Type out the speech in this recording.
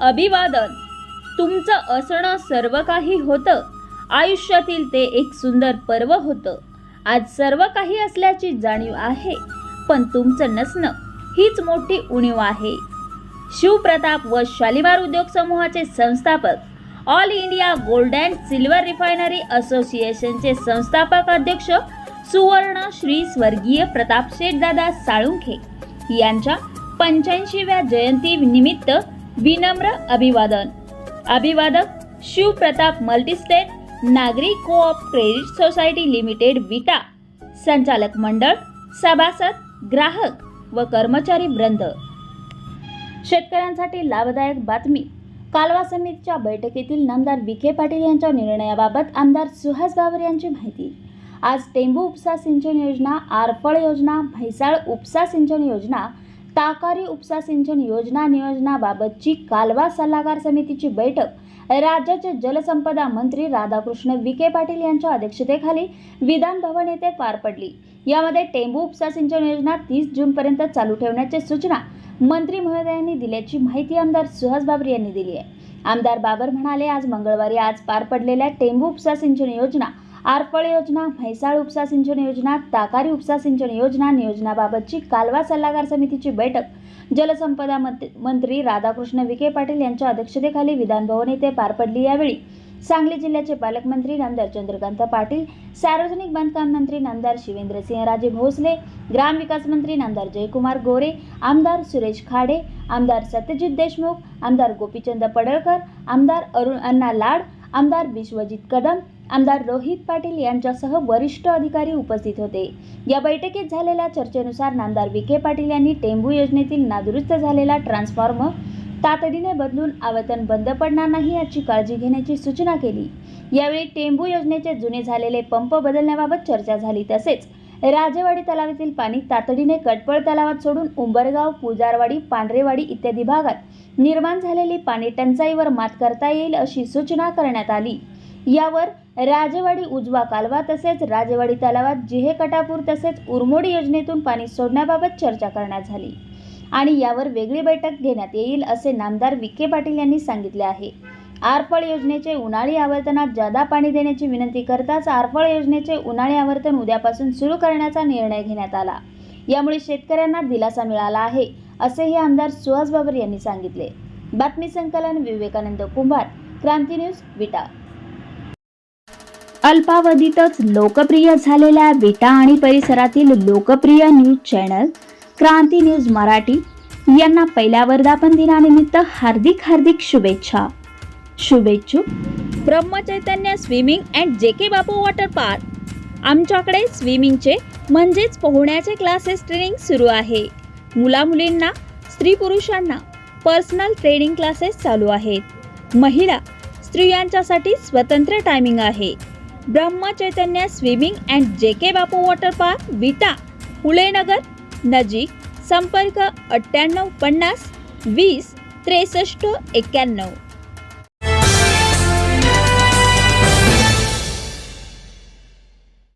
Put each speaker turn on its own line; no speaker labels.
अभिवादन. तुमचं असणं सर्व काही होतं. आयुष्यातील ते एक सुंदर पर्व होतं. आज सर्व काही असल्याची जाणीव आहे पण तुमचं नसणं हीच मोठी उणीव आहे. शिवप्रताप व शालिमार उद्योग समूहाचे संस्थापक all India gold and silver refinery असोसिएशनचे संस्थापक अध्यक्ष सुवर्ण श्री स्वर्गीय प्रताप शेठदादा साळुंखे यांच्या पंच्याऐंशीव्या जयंती निमित्त विनम्र अभिवादन. अभिवादक शिवप्रताप मल्टीस्टेट नागरी co-op credit society limited Vita. संचालक मंडळ सभासद ग्राहक व कर्मचारी वृंद. शेतकऱ्यांसाठी लाभदायक बातमी. कालवा समितीच्या बैठकीतील नामदार विखे पाटील यांच्या निर्णयाबाबत आमदार सुहास बाबर यांची माहिती. आज टेंबू उपसा सिंचन योजना आरफळ योजना म्हैसाळ उपसा सिंचन योजना ताकारी उपसा सिंचन योजना नियोजनाबाबतची कालवा सल्लागार समितीची बैठक. राज्याचे जलसंपदा मंत्री राधाकृष्ण विखे पाटील यांच्या अध्यक्षतेखाली विधान भवन येथे पार पडली. यामध्ये टेंबू उपसा सिंचन योजना तीस जूनपर्यंत चालू ठेवण्याची सूचना मंत्री महोदयांनी दिल्याची माहिती आमदार सुहास बाबर यांनी दिली आहे. आमदार बाबर म्हणाले आज मंगळवारी आज पार पडलेल्या टेंबू उपसा सिंचन योजना आरफळ योजना म्हैसाळ उपसा सिंचन योजना ताकारी उपसा सिंचन योजना नियोजनाबाबतची कालवा सल्लागार समितीची बैठक. जलसंपदा मंत्री राधाकृष्ण विखे पाटील यांच्या अध्यक्षतेखाली विधानभवन येथे पार पडली यावेळी. सांगली जिल्ह्याचे पालकमंत्री नामदार चंद्रकांत पाटील सार्वजनिक बांधकाम मंत्री नामदार शिवेंद्रसिंहराजे भोसले ग्रामविकास मंत्री नामदार जयकुमार गोरे आमदार सुरेश खाडे आमदार सत्यजित देशमुख आमदार गोपीचंद पडळकर आमदार अरुण अण्णा लाड आमदार विश्वजित कदम आमदार रोहित पाटील यांच्यासह वरिष्ठ अधिकारी उपस्थित होते. या बैठकीत झालेल्या चर्चेनुसार नामदार विखे पाटील यांनी टेंबू योजनेतील नादुरुस्त झालेला ट्रान्सफॉर्मर तातडीने बदलून आवर्तन बंद पडणार नाही याची काळजी घेण्याची सूचना केली. यावेळी टेंबू योजनेचे जुने झालेले पंप बदलण्याबाबत चर्चा झाली. तसेच राजेवाडी तलावातील पाणी तातडीने कटपळ तलावात सोडून उंबरगाव पुजारवाडी पांढरेवाडी इत्यादी भागात निर्माण झालेली पाणी टंचाईवर मात करता येईल अशी सूचना करण्यात आली. यावर राजेवाडी उजवा कालवा तसेच राजेवाडी तलावात जिहे कटापूर तसेच उरमोडी योजनेतून पाणी सोडण्याबाबत चर्चा करण्यात झाली. आणि यावर वेगळी बैठक घेण्यात येईल असे नामदार विखे पाटील यांनी सांगितले आहे. आरफळ योजनेचे उन्हाळी आवर्तनात जादा पाणी देण्याची विनंती करताच आरफळ योजनेचे उन्हाळी आवर्तन उद्यापासून सुरू करण्याचा निर्णय घेण्यात आला. यामुळे शेतकऱ्यांना दिलासा मिळाला आहे असेही आमदार सुहास बाबर यांनी सांगितले. बातमी संकलन विवेकानंद कुंभार क्रांती न्यूज विटा. अल्पावधीतच लोकप्रिय झालेल्या विटा आणि परिसरातील लोकप्रिय news channel Kranti news Marathi यांना पहिल्या वर्धापन दिनानिमित्त हार्दिक हार्दिक शुभेच्छा. शुभेच्छुक ब्रह्मचैतन्य स्विमिंग अँड जे के बापू वॉटर पार्क. आमच्याकडे स्विमिंगचे म्हणजेच पोहण्याचे क्लासेस ट्रेनिंग सुरू आहे. मुला मुलींना स्त्री पुरुषांना पर्सनल ट्रेनिंग क्लासेस चालू आहेत. महिला स्त्रियांच्यासाठी स्वतंत्र टायमिंग आहे. ब्रह्मचैतन्य स्विमिंग अँड जे के बापू वॉटर पार्क विटा हुळेनगर नजीक संपर्क अठ्ठ्याण्णव पन्नास वीस त्रेसष्ट एक्क्याण्णव